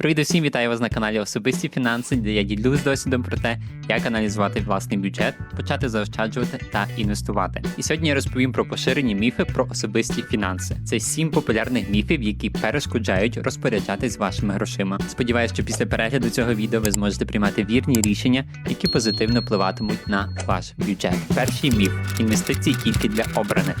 Привіт усім, вітаю вас на каналі Особисті фінанси, де я ділюсь досвідом про те, як аналізувати власний бюджет, почати заощаджувати та інвестувати. І сьогодні я розповім про поширені міфи про особисті фінанси. Це сім популярних міфів, які перешкоджають розпоряджатись вашими грошима. Сподіваюсь, що після перегляду цього відео ви зможете приймати вірні рішення, які позитивно впливатимуть на ваш бюджет. Перший міф інвестиції тільки для обраних.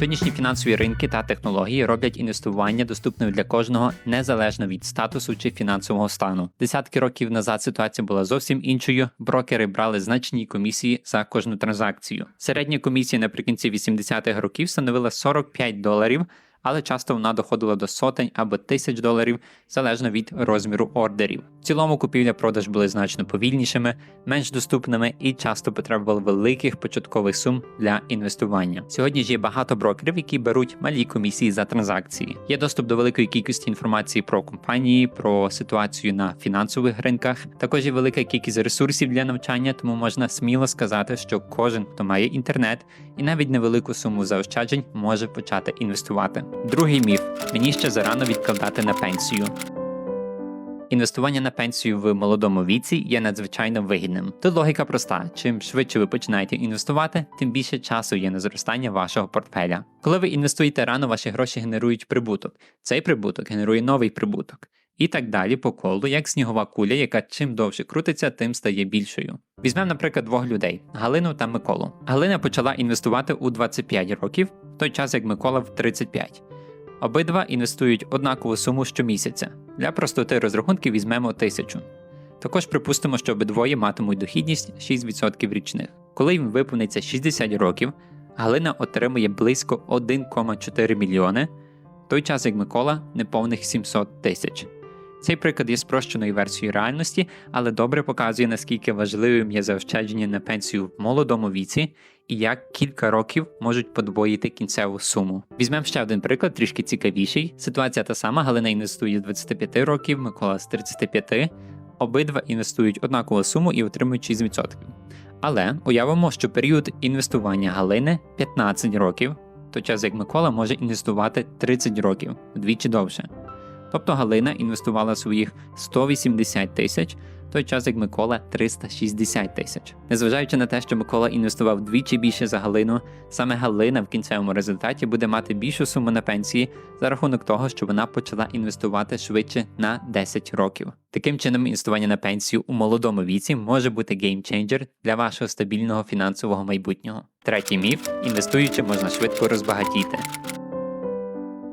Сьогоднішні фінансові ринки та технології роблять інвестування доступним для кожного незалежно від статусу чи фінансового стану. Десятки років назад ситуація була зовсім іншою. Брокери брали значні комісії за кожну транзакцію. Середня комісія наприкінці 80-х років становила 45 доларів. Але часто вона доходила до сотень або тисяч доларів залежно від розміру ордерів. В цілому купівля-продаж були значно повільнішими, менш доступними і часто потребували великих початкових сум для інвестування. Сьогодні ж є багато брокерів, які беруть малі комісії за транзакції. Є доступ до великої кількості інформації про компанії, про ситуацію на фінансових ринках. Також є велика кількість ресурсів для навчання, тому можна сміло сказати, що кожен, хто має інтернет і навіть невелику суму заощаджень, може почати інвестувати. Другий міф: мені ще зарано відкладати на пенсію. Інвестування на пенсію в молодому віці є надзвичайно вигідним. Тут логіка проста: чим швидше ви починаєте інвестувати, тим більше часу є на зростання вашого портфеля. Коли ви інвестуєте рано, ваші гроші генерують прибуток. Цей прибуток генерує новий прибуток. І так далі по колу, як снігова куля, яка чим довше крутиться, тим стає більшою. Візьмемо, наприклад, двох людей Галину та Миколу. Галина почала інвестувати у 25 років, в той час як Микола в 35. Обидва інвестують однакову суму щомісяця. Для простоти розрахунків візьмемо тисячу. Також припустимо, що обидвоє матимуть дохідність 6% річних. Коли їм виповниться 60 років, Галина отримує близько 1,4 мільйони, в той час як Микола неповних 700 тисяч. Цей приклад є спрощеною версією реальності, але добре показує, наскільки важливим є заощадження на пенсію в молодому віці і як кілька років можуть подвоїти кінцеву суму. Візьмемо ще один приклад, трішки цікавіший. Ситуація та сама: Галина інвестує з 25 років, Микола з 35. Обидва інвестують однакову суму і отримують 6%. Але уявимо, що період інвестування Галини 15 років, той час як Микола може інвестувати 30 років вдвічі довше. Тобто Галина інвестувала своїх 180 тисяч, той час як Микола 360 тисяч. Незважаючи на те, що Микола інвестував вдвічі більше за Галину, саме Галина в кінцевому результаті буде мати більшу суму на пенсії за рахунок того, що вона почала інвестувати швидше на 10 років. Таким чином, інвестування на пенсію у молодому віці може бути геймченджер для вашого стабільного фінансового майбутнього. Третій міф: інвестуючи можна швидко розбагатіти.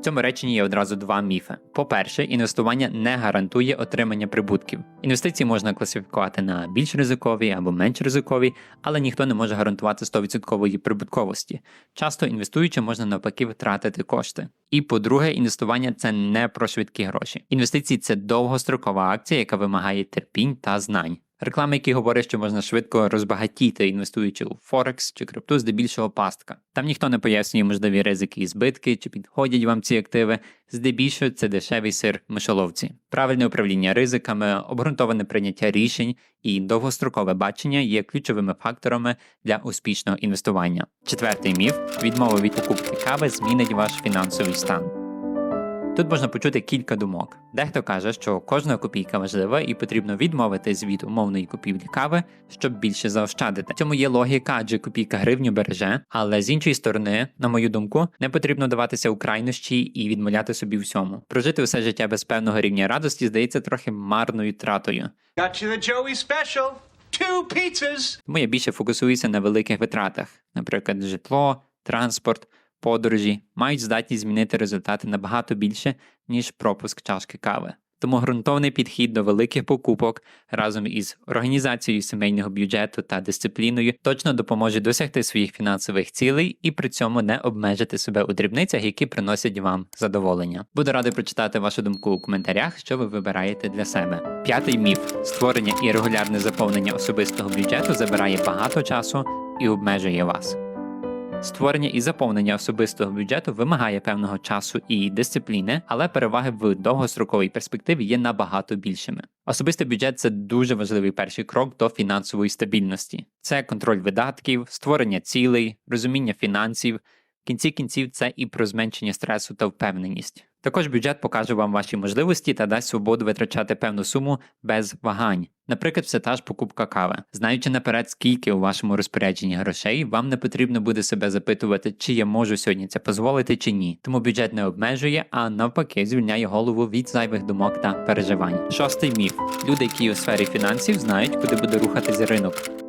Цьому реченні є одразу два міфи. По-перше, інвестування не гарантує отримання прибутків. Інвестиції можна класифікувати на більш ризикові або менш ризикові, але ніхто не може гарантувати 100% прибутковості. Часто інвестуючи, можна навпаки втратити кошти. І по-друге, інвестування це не про швидкі гроші. Інвестиції це довгострокова акція, яка вимагає терпінь та знань. Реклами, які говорять, що можна швидко розбагатіти, інвестуючи у Форекс чи крипту, здебільшого пастка. Там ніхто не пояснює можливі ризики і збитки, чи підходять вам ці активи. Здебільшого це дешевий сир мишоловці. Правильне управління ризиками, обґрунтоване прийняття рішень і довгострокове бачення є ключовими факторами для успішного інвестування. Четвертий міф: відмова від покупки кави змінить ваш фінансовий стан. Тут можна почути кілька думок. Дехто каже, що кожна копійка важлива і потрібно відмовитись від умовної купівлі кави, щоб більше заощадити. В цьому є логіка, адже копійка гривню береже, але з іншої сторони, на мою думку, не потрібно даватися у крайнощі і відмовляти собі всьому. Прожити усе життя без певного рівня радості здається трохи марною тратою. Got you the Joey special. Two pizzas. Тому я більше фокусуюся на великих витратах, наприклад, житло, транспорт, подорожі мають здатність змінити результати набагато більше, ніж пропуск чашки кави. Тому ґрунтовний підхід до великих покупок разом із організацією сімейного бюджету та дисципліною точно допоможе досягти своїх фінансових цілей і при цьому не обмежити себе у дрібницях, які приносять вам задоволення. Буду радий прочитати вашу думку у коментарях, що ви вибираєте для себе. П'ятий міф: створення і регулярне заповнення особистого бюджету забирає багато часу і обмежує вас. Створення і заповнення особистого бюджету вимагає певного часу і дисципліни, але переваги в довгостроковій перспективі є набагато більшими. Особистий бюджет це дуже важливий перший крок до фінансової стабільності. Це контроль видатків, створення цілей, розуміння фінансів. В кінці кінців це і про зменшення стресу та впевненість. Також бюджет покаже вам ваші можливості та дасть свободу витрачати певну суму без вагань. Наприклад, все та ж покупка кави. Знаючи наперед, скільки у вашому розпорядженні грошей, вам не потрібно буде себе запитувати, чи я можу сьогодні це дозволити чи ні. Тому бюджет не обмежує, а навпаки звільняє голову від зайвих думок та переживань. Шостий міф: люди, які у сфері фінансів, знають, куди буде рухатися ринок.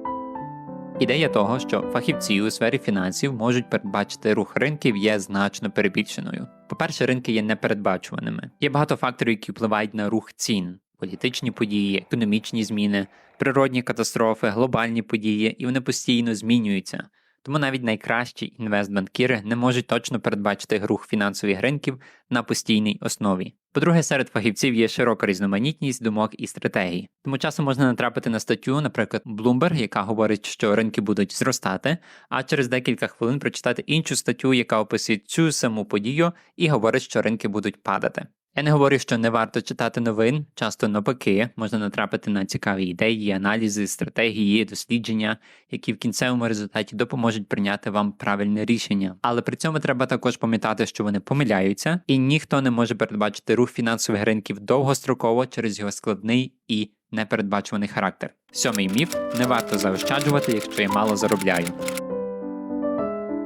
Ідея того, що фахівці у сфері фінансів можуть передбачити рух ринків, є значно перебільшеною. По-перше, ринки є непередбачуваними. Є багато факторів, які впливають на рух цін: політичні події, економічні зміни, природні катастрофи, глобальні події, і вони постійно змінюються. Тому навіть найкращі інвестбанкіри не можуть точно передбачити рух фінансових ринків на постійній основі. По-друге, серед фахівців є широка різноманітність думок і стратегій. Тому часом можна натрапити на статтю, наприклад, Bloomberg, яка говорить, що ринки будуть зростати, а через декілька хвилин прочитати іншу статтю, яка описує цю саму подію і говорить, що ринки будуть падати. Я не говорю, що не варто читати новин, часто навпаки, можна натрапити на цікаві ідеї, аналізи, стратегії, дослідження, які в кінцевому результаті допоможуть прийняти вам правильне рішення. Але при цьому треба також пам'ятати, що вони помиляються, і ніхто не може передбачити рух фінансових ринків довгостроково через його складний і непередбачуваний характер. Сьомий міф не варто заощаджувати, якщо я мало заробляю.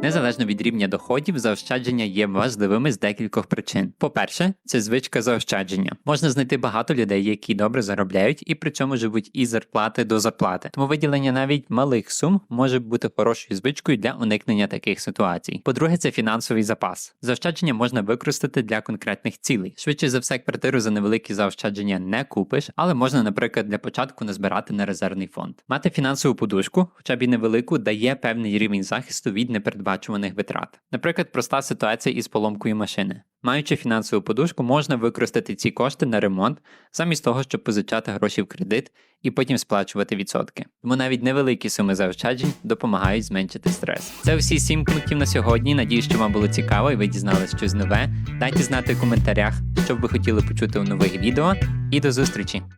Незалежно від рівня доходів, заощадження є важливими з декількох причин. По-перше, це звичка заощадження. Можна знайти багато людей, які добре заробляють і при цьому живуть із зарплати до зарплати. Тому виділення навіть малих сум може бути хорошою звичкою для уникнення таких ситуацій. По-друге, це фінансовий запас. Заощадження можна використати для конкретних цілей. Швидше за все, квартиру за невеликі заощадження не купиш, але можна, наприклад, для початку назбирати на резервний фонд. Мати фінансову подушку, хоча б і невелику, дає певний рівень захисту від непередбачуваних витрат. Наприклад, проста ситуація із поломкою машини. Маючи фінансову подушку, можна використати ці кошти на ремонт, замість того, щоб позичати гроші в кредит і потім сплачувати відсотки. Тому навіть невеликі суми заощаджень допомагають зменшити стрес. Це всі сім пунктів на сьогодні. Надіюсь, що вам було цікаво і ви дізналися щось нове. Дайте знати в коментарях, що б ви хотіли почути у нових відео. І до зустрічі!